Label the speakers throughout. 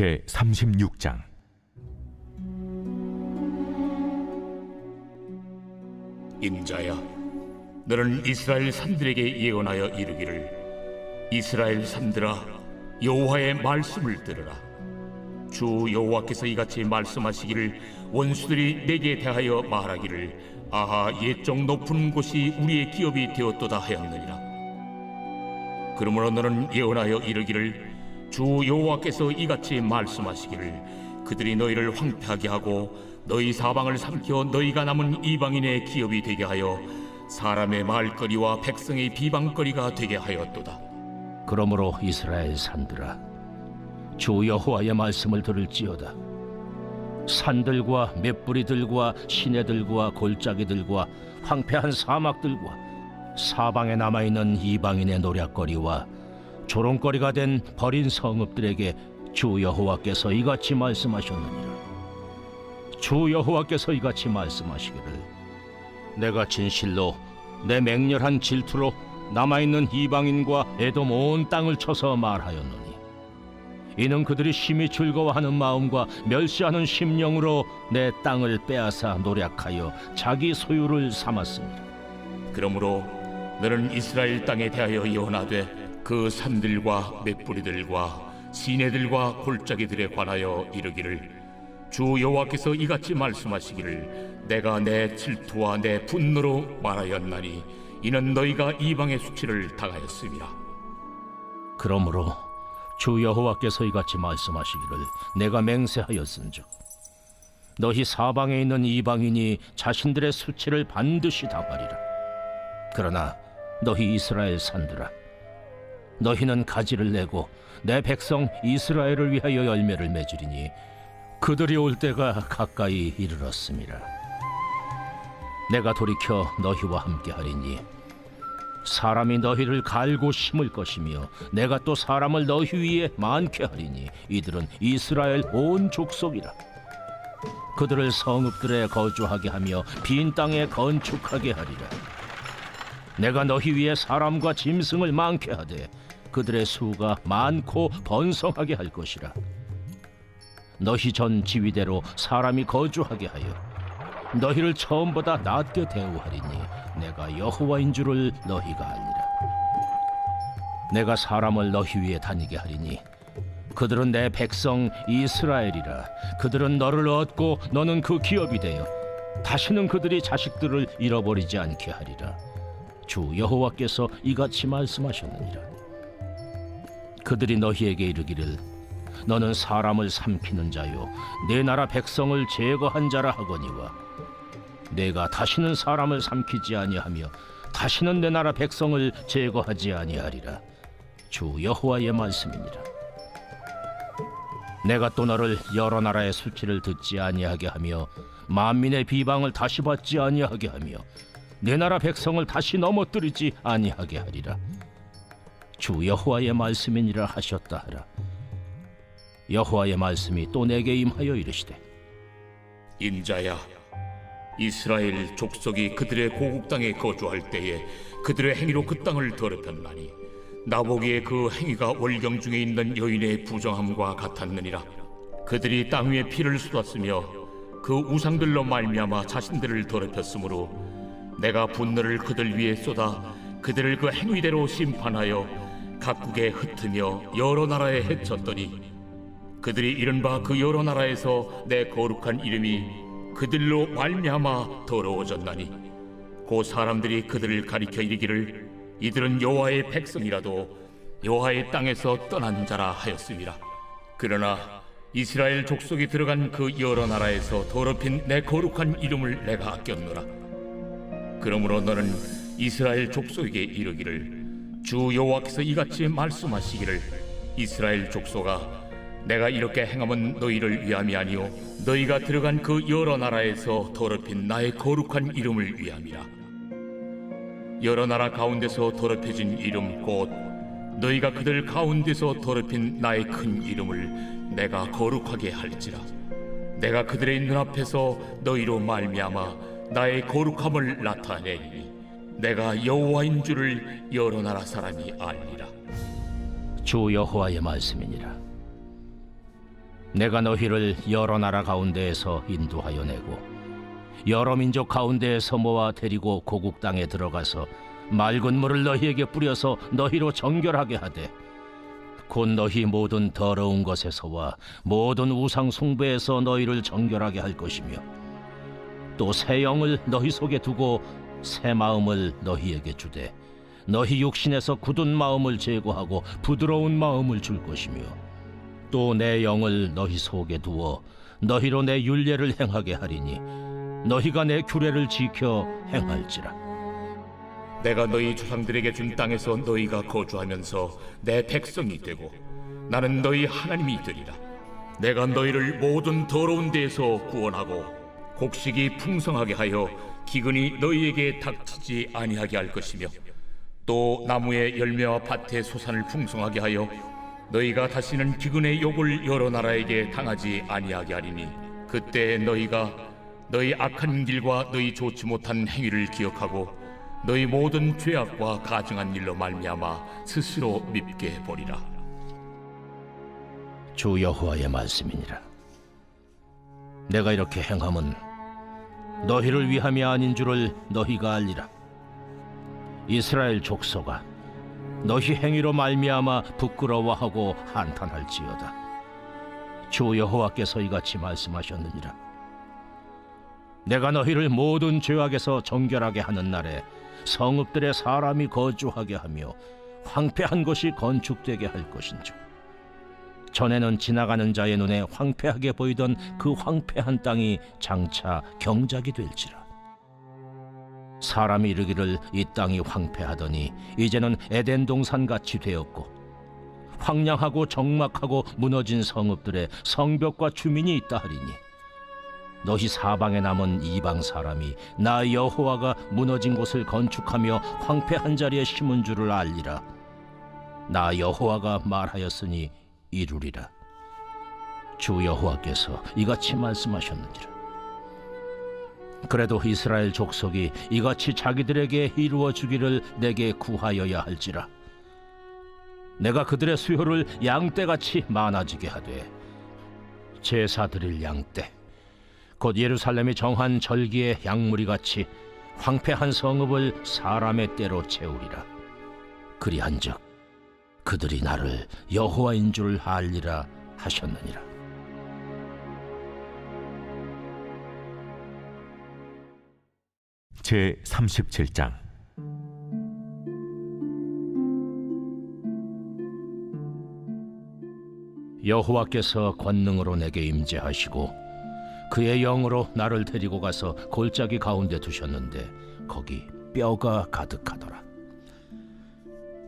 Speaker 1: 제 36장
Speaker 2: 인자야, 너는 이스라엘 산들에게 예언하여 이르기를 이스라엘 산들아 여호와의 말씀을 들으라. 주 여호와께서 이같이 말씀하시기를 원수들이 내게 대하여 말하기를 아하 옛적 높은 곳이 우리의 기업이 되었도다 하였느니라. 그러므로 너는 예언하여 이르기를 주 여호와께서 이같이 말씀하시기를 그들이 너희를 황폐하게 하고 너희 사방을 삼켜 너희가 남은 이방인의 기업이 되게 하여 사람의 말거리와 백성의 비방거리가 되게 하였도다.
Speaker 3: 그러므로 이스라엘 산들아 주 여호와의 말씀을 들을지어다 산들과 맷뿌리들과 시내들과 골짜기들과 황폐한 사막들과 사방에 남아 있는 이방인의 노략거리와 조롱거리가 된 버린 성읍들에게 주 여호와께서 이같이 말씀하셨느니라. 주 여호와께서 이같이 말씀하시기를 내가 진실로 내 맹렬한 질투로 남아있는 이방인과 에돔 온 땅을 쳐서 말하였노니 이는 그들이 심히 즐거워하는 마음과 멸시하는 심령으로 내 땅을 빼앗아 노략하여 자기 소유를 삼았습니다.
Speaker 2: 그러므로 너는 이스라엘 땅에 대하여 예언하되 그 산들과 맷뿌리들과 시내들과 골짜기들에 관하여 이르기를 주 여호와께서 이같이 말씀하시기를 내가 내 질투와 내 분노로 말하였나니 이는 너희가 이방의 수치를 당하였음이라.
Speaker 3: 그러므로 주 여호와께서 이같이 말씀하시기를 내가 맹세하였은즉 너희 사방에 있는 이방인이 자신들의 수치를 반드시 당하리라. 그러나 너희 이스라엘 산들아 너희는 가지를 내고 내 백성 이스라엘을 위하여 열매를 맺으리니 그들이 올 때가 가까이 이르렀습니다. 내가 돌이켜 너희와 함께 하리니 사람이 너희를 갈고 심을 것이며 내가 또 사람을 너희 위에 많게 하리니 이들은 이스라엘 온 족속이라. 그들을 성읍들에 거주하게 하며 빈 땅에 건축하게 하리라. 내가 너희 위에 사람과 짐승을 많게 하되 그들의 수가 많고 번성하게 할 것이라 너희 전 지위대로 사람이 거주하게 하여 너희를 처음보다 낮게 대우하리니 내가 여호와인 줄을 너희가 알리라. 내가 사람을 너희 위에 다니게 하리니 그들은 내 백성 이스라엘이라. 그들은 너를 얻고 너는 그 기업이 되어 다시는 그들이 자식들을 잃어버리지 않게 하리라. 주 여호와께서 이같이 말씀하셨느니라. 그들이 너희에게 이르기를 너는 사람을 삼키는 자요 내 나라 백성을 제거한 자라 하거니와 내가 다시는 사람을 삼키지 아니하며 다시는 내 나라 백성을 제거하지 아니하리라. 주 여호와의 말씀이니라. 내가 또 너를 여러 나라의 수치를 듣지 아니하게 하며 만민의 비방을 다시 받지 아니하게 하며 내 나라 백성을 다시 넘어뜨리지 아니하게 하리라 주 여호와의 말씀이니라 하셨다 하라. 여호와의 말씀이 또 내게 임하여 이르시되
Speaker 2: 인자야 이스라엘 족속이 그들의 고국 땅에 거주할 때에 그들의 행위로 그 땅을 더럽혔나니 나보기에 그 행위가 월경 중에 있는 여인의 부정함과 같았느니라. 그들이 땅 위에 피를 쏟았으며 그 우상들로 말미암아 자신들을 더럽혔으므로 내가 분노를 그들 위에 쏟아 그들을 그 행위대로 심판하여 각국에 흩으며 여러 나라에 해쳤더니 그들이 이른바 그 여러 나라에서 내 거룩한 이름이 그들로 말미암아 더러워졌나니 그 사람들이 그들을 가리켜 이르기를 이들은 여호와의 백성이라도 여호와의 땅에서 떠난 자라 하였습니다. 그러나 이스라엘 족속이 들어간 그 여러 나라에서 더럽힌 내 거룩한 이름을 내가 아꼈노라. 그러므로 너는 이스라엘 족속에게 이르기를 주 여호와께서 이같이 말씀하시기를 이스라엘 족속아 내가 이렇게 행함은 너희를 위함이 아니요 너희가 들어간 그 여러 나라에서 더럽힌 나의 거룩한 이름을 위함이라. 여러 나라 가운데서 더럽혀진 이름 곧 너희가 그들 가운데서 더럽힌 나의 큰 이름을 내가 거룩하게 할지라. 내가 그들의 눈앞에서 너희로 말미암아 나의 거룩함을 나타내리니 내가 여호와인 줄을 여러 나라 사람이 알리라.
Speaker 3: 주 여호와의 말씀이니라. 내가 너희를 여러 나라 가운데에서 인도하여 내고 여러 민족 가운데에서 모아 데리고 고국 땅에 들어가서 맑은 물을 너희에게 뿌려서 너희로 정결하게 하되 곧 너희 모든 더러운 것에서와 모든 우상 숭배에서 너희를 정결하게 할 것이며 또 새 영을 너희 속에 두고 새 마음을 너희에게 주되 너희 육신에서 굳은 마음을 제거하고 부드러운 마음을 줄 것이며 또 내 영을 너희 속에 두어 너희로 내 율례를 행하게 하리니 너희가 내 규례를 지켜 행할지라
Speaker 2: 내가 너희 조상들에게 준 땅에서 너희가 거주하면서 내 백성이 되고 나는 너희 하나님이 되리라. 내가 너희를 모든 더러운 데에서 구원하고 곡식이 풍성하게 하여 기근이 너희에게 닥치지 아니하게 할 것이며 또 나무의 열매와 밭의 소산을 풍성하게 하여 너희가 다시는 기근의 욕을 여러 나라에게 당하지 아니하게 하리니 그때 너희가 너희 악한 길과 너희 좋지 못한 행위를 기억하고 너희 모든 죄악과 가증한 일로 말미암아 스스로 밉게 보리라.
Speaker 3: 주 여호와의 말씀이니라 내가 이렇게 행함은 너희를 위함이 아닌 줄을 너희가 알리라. 이스라엘 족속아 너희 행위로 말미암아 부끄러워하고 한탄할지어다. 주 여호와께서 이같이 말씀하셨느니라. 내가 너희를 모든 죄악에서 정결하게 하는 날에 성읍들의 사람이 거주하게 하며 황폐한 것이 건축되게 할 것인즉 전에는 지나가는 자의 눈에 황폐하게 보이던 그 황폐한 땅이 장차 경작이 될지라. 사람이 이르기를 이 땅이 황폐하더니 이제는 에덴 동산 같이 되었고 황량하고 적막하고 무너진 성읍들의 성벽과 주민이 있다 하리니 너희 사방에 남은 이방 사람이 나 여호와가 무너진 곳을 건축하며 황폐한 자리에 심은 줄을 알리라. 나 여호와가 말하였으니 이루리라. 주 여호와께서 이같이 말씀하셨느니라. 그래도 이스라엘 족속이 이같이 자기들에게 이루어 주기를 내게 구하여야 할지라. 내가 그들의 수요를 양떼같이 많아지게 하되 제사 드릴 양떼 곧 예루살렘이 정한 절기의 양무리 같이 황폐한 성읍을 사람의 때로 채우리라. 그리한즉 그들이 나를 여호와인 줄 알리라 하셨느니라.
Speaker 1: 제 37장.
Speaker 3: 여호와께서 권능으로 내게 임재하시고 그의 영으로 나를 데리고 가서 골짜기 가운데 두셨는데 거기 뼈가 가득하더라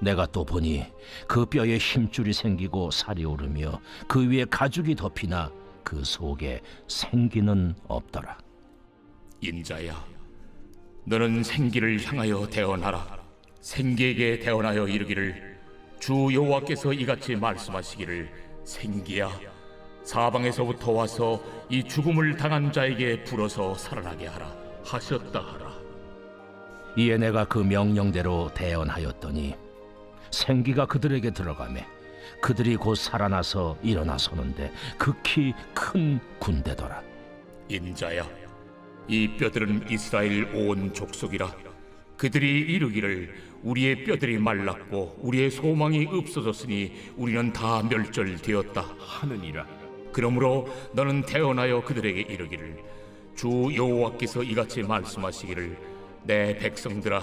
Speaker 3: 내가 또 보니 그 뼈에 힘줄이 생기고 살이 오르며 그 위에 가죽이 덮이나 그 속에 생기는 없더라
Speaker 2: 인자야, 너는 생기를 향하여 대언하라. 생기에게 대언하여 이르기를 주 여호와께서 이같이 말씀하시기를 생기야, 사방에서부터 와서 이 죽음을 당한 자에게 불어서 살아나게 하라 하셨다 하라.
Speaker 3: 이에 내가 그 명령대로 대언하였더니 생기가 그들에게 들어가매 그들이 곧 살아나서 일어나 서는데 극히 큰 군대더라
Speaker 2: 인자야, 이 뼈들은 이스라엘 온 족속이라. 그들이 이르기를 우리의 뼈들이 말랐고 우리의 소망이 없어졌으니 우리는 다 멸절되었다 하느니라. 그러므로 너는 태어나여 그들에게 이르기를 주 여호와께서 이같이 말씀하시기를 내 백성들아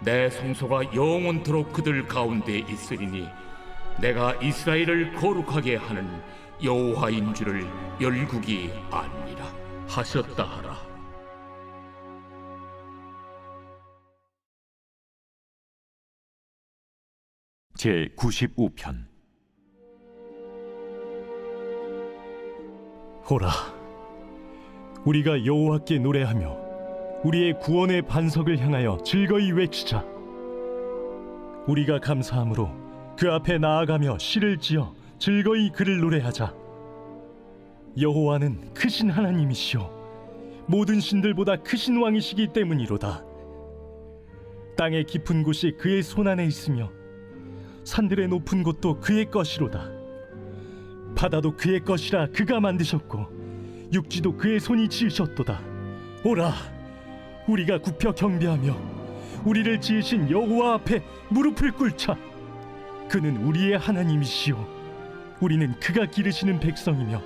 Speaker 2: 내 성소가 영원토록 그들 가운데 있으리니 내가 이스라엘을 거룩하게 하는 여호와인 줄을 열국이 아니라 하셨다 하라.
Speaker 1: 제 95편.
Speaker 4: 호라 우리가 여호와께 노래하며 우리의 구원의 반석을 향하여 즐거이 외치자. 우리가 감사함으로 그 앞에 나아가며 시를 지어 즐거이 그를 노래하자. 여호와는 크신 하나님이시요 모든 신들보다 크신 왕이시기 때문이로다. 땅의 깊은 곳이 그의 손 안에 있으며 산들의 높은 곳도 그의 것이로다. 바다도 그의 것이라 그가 만드셨고 육지도 그의 손이 지으셨도다. 오라 우리가 굽혀 경배하며 우리를 지으신 여호와 앞에 무릎을 꿇자. 그는 우리의 하나님이시요. 우리는 그가 기르시는 백성이며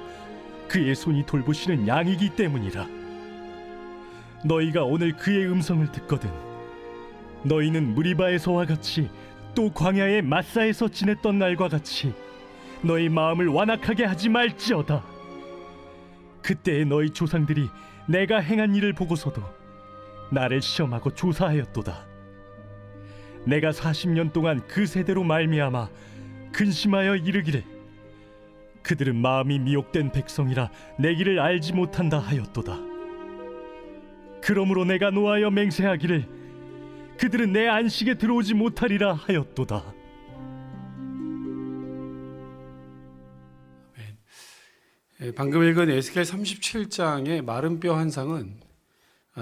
Speaker 4: 그의 손이 돌보시는 양이기 때문이라. 너희가 오늘 그의 음성을 듣거든 너희는 무리바에서와 같이 또 광야의 마사에서 지냈던 날과 같이 너희 마음을 완악하게 하지 말지어다. 그때의 너희 조상들이 내가 행한 일을 보고서도 나를 시험하고 조사하였도다. 내가 40년 동안 그 세대로 말미암아 근심하여 이르기를 그들은 마음이 미혹된 백성이라 내 길을 알지 못한다 하였도다. 그러므로 내가 노하여 맹세하기를 그들은 내 안식에 들어오지 못하리라 하였도다.
Speaker 5: 예, 방금 읽은 에스겔 37장의 마른 뼈 환상은 어,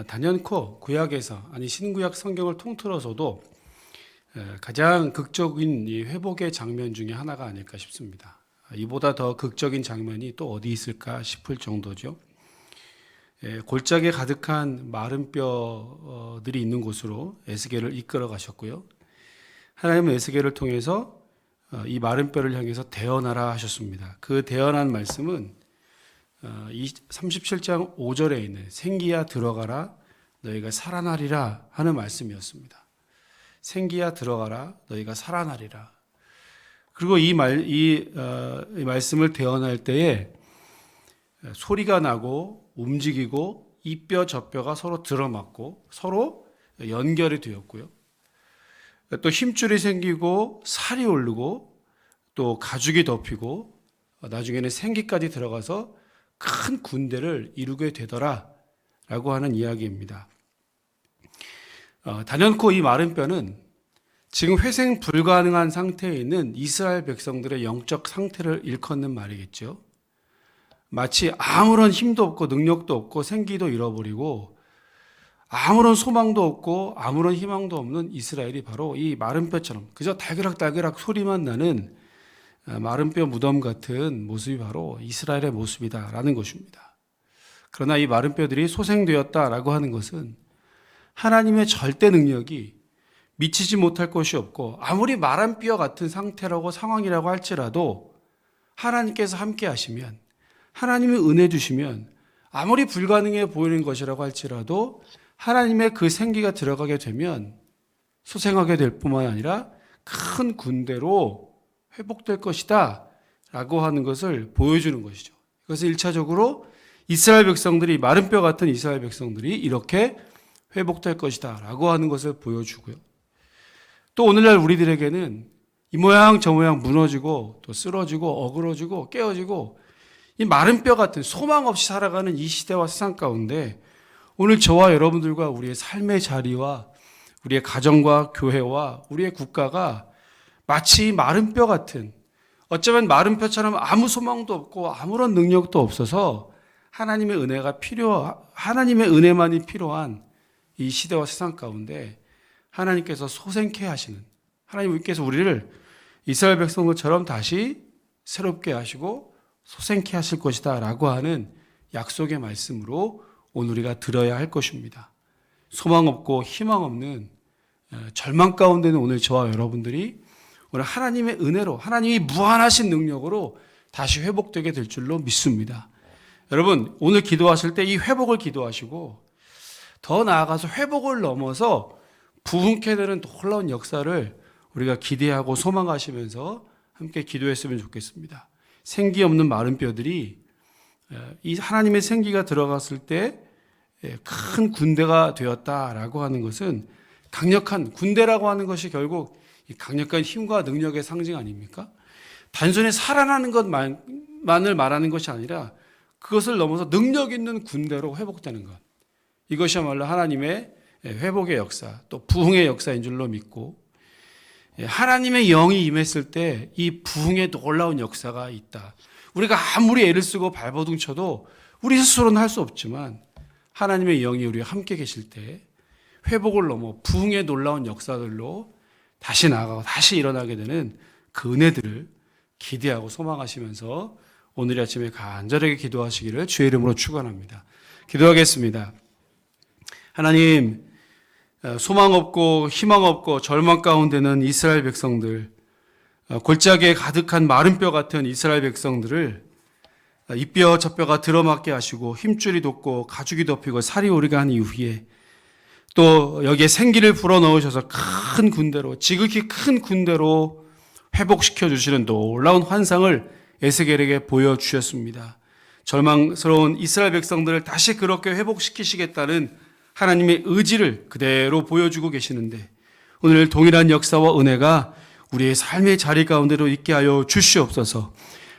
Speaker 5: 단연코 구약에서 아니 신구약 성경을 통틀어서도 에, 가장 극적인 이 회복의 장면 중에 하나가 아닐까 싶습니다. 이보다 더 극적인 장면이 또 어디 있을까 싶을 정도죠. 에, 골짜기에 가득한 마른 뼈들이 있는 곳으로 에스겔을 이끌어 가셨고요. 하나님은 에스겔을 통해서 어, 이 마른 뼈를 향해서 대언하라 하셨습니다. 그 대언한 말씀은 37장 5절에 있는 생기야 들어가라 너희가 살아나리라 하는 말씀이었습니다. 생기야 들어가라 너희가 살아나리라. 그리고 이 말 이 어, 이 말씀을 대언할 때에 소리가 나고 움직이고 이 뼈 저 뼈가 서로 들어맞고 서로 연결이 되었고요. 또 힘줄이 생기고 살이 오르고 또 가죽이 덮이고 어, 나중에는 생기까지 들어가서 큰 군대를 이루게 되더라라고 하는 이야기입니다. 어, 단연코 이 마른 뼈는 지금 회생 불가능한 상태에 있는 이스라엘 백성들의 영적 상태를 일컫는 말이겠죠. 마치 아무런 힘도 없고 능력도 없고 생기도 잃어버리고 아무런 소망도 없고 아무런 희망도 없는 이스라엘이 바로 이 마른 뼈처럼 그저 달그락달그락 소리만 나는 어, 마른 뼈 무덤 같은 모습이 바로 이스라엘의 모습이다라는 것입니다. 그러나 이 마른 뼈들이 소생되었다라고 하는 것은 하나님의 절대 능력이 미치지 못할 것이 없고 아무리 마른 뼈 같은 상태라고 상황이라고 할지라도 하나님께서 함께 하시면 하나님이 은혜 주시면 아무리 불가능해 보이는 것이라고 할지라도 하나님의 그 생기가 들어가게 되면 소생하게 될 뿐만 아니라 큰 군대로 회복될 것이다 라고 하는 것을 보여주는 것이죠. 그래서 1차적으로 이스라엘 백성들이 마른 뼈 같은 이스라엘 백성들이 이렇게 회복될 것이다 라고 하는 것을 보여주고요. 또 오늘날 우리들에게는 이 모양 저 모양 무너지고 또 쓰러지고 어그러지고 깨어지고 이 마른 뼈 같은 소망 없이 살아가는 이 시대와 세상 가운데 오늘 저와 여러분들과 우리의 삶의 자리와 우리의 가정과 교회와 우리의 국가가 마치 마른 뼈 같은 어쩌면 마른 뼈처럼 아무 소망도 없고 아무런 능력도 없어서 하나님의 은혜가 필요 하나님의 은혜만이 필요한 이 시대와 세상 가운데 하나님께서 소생케 하시는 하나님께서 우리를 이스라엘 백성들처럼 다시 새롭게 하시고 소생케 하실 것이다라고 하는 약속의 말씀으로 오늘 우리가 들어야 할 것입니다. 소망 없고 희망 없는 어, 절망 가운데는 오늘 저와 여러분들이 오늘 하나님의 은혜로 하나님이 무한하신 능력으로 다시 회복되게 될 줄로 믿습니다. 여러분 오늘 기도하실 때 이 회복을 기도하시고 더 나아가서 회복을 넘어서 부흥케 되는 놀라운 역사를 우리가 기대하고 소망하시면서 함께 기도했으면 좋겠습니다. 생기 없는 마른 뼈들이 이 하나님의 생기가 들어갔을 때 큰 군대가 되었다라고 하는 것은 강력한 군대라고 하는 것이 결국 강력한 힘과 능력의 상징 아닙니까? 단순히 살아나는 것만을 말하는 것이 아니라 그것을 넘어서 능력 있는 군대로 회복되는 것. 이것이야말로 하나님의 회복의 역사, 또 부흥의 역사인 줄로 믿고 하나님의 영이 임했을 때 이 부흥의 놀라운 역사가 있다. 우리가 아무리 애를 쓰고 발버둥 쳐도 우리 스스로는 할 수 없지만 하나님의 영이 우리와 함께 계실 때 회복을 넘어 부흥의 놀라운 역사들로 다시 나아가고 다시 일어나게 되는 그 은혜들을 기대하고 소망하시면서 오늘 아침에 간절하게 기도하시기를 주의 이름으로 축원합니다. 기도하겠습니다. 하나님 어, 소망 없고 희망 없고 절망 가운데는 이스라엘 백성들 어, 골짜기에 가득한 마른 뼈 같은 이스라엘 백성들을 어, 이뼈 저 뼈가 들어맞게 하시고 힘줄이 돋고 가죽이 덮이고 살이 오르게 한 이후에 또 여기에 생기를 불어 넣으셔서 큰 군대로 지극히 큰 군대로 회복시켜 주시는 놀라운 환상을 에스겔에게 보여 주셨습니다. 절망스러운 이스라엘 백성들을 다시 그렇게 회복시키시겠다는 하나님의 의지를 그대로 보여주고 계시는데 오늘 동일한 역사와 은혜가 우리의 삶의 자리 가운데로 있게 하여 주시옵소서.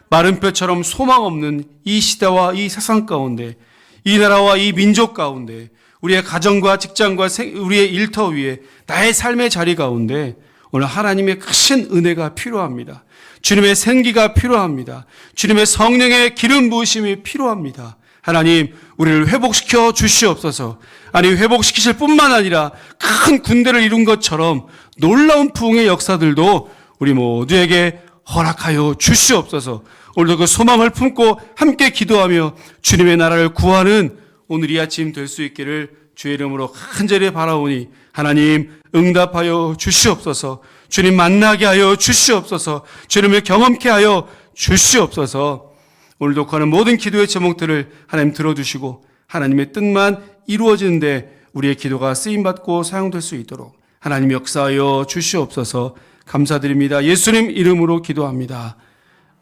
Speaker 5: 마른 뼈처럼 소망 없는 이 시대와 이 세상 가운데 이 나라와 이 민족 가운데 우리의 가정과 직장과 우리의 일터 위에 나의 삶의 자리 가운데 오늘 하나님의 크신 은혜가 필요합니다. 주님의 생기가 필요합니다. 주님의 성령의 기름 부으심이 필요합니다. 하나님, 우리를 회복시켜 주시옵소서. 아니, 회복시키실 뿐만 아니라 큰 군대를 이룬 것처럼 놀라운 부흥의 역사들도 우리 모두에게 허락하여 주시옵소서. 오늘도 그 소망을 품고 함께 기도하며 주님의 나라를 구하는 오늘 이 아침 될 수 있기를 주의 이름으로 간절히 바라오니 하나님 응답하여 주시옵소서. 주님 만나게 하여 주시옵소서. 주님을 경험케 하여 주시옵소서. 오늘도 구하는 모든 기도의 제목들을 하나님 들어주시고 하나님의 뜻만 이루어지는데 우리의 기도가 쓰임받고 사용될 수 있도록 하나님 역사하여 주시옵소서 감사드립니다. 예수님 이름으로 기도합니다.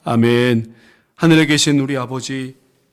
Speaker 5: 아멘. 하늘에 계신 우리 아버지,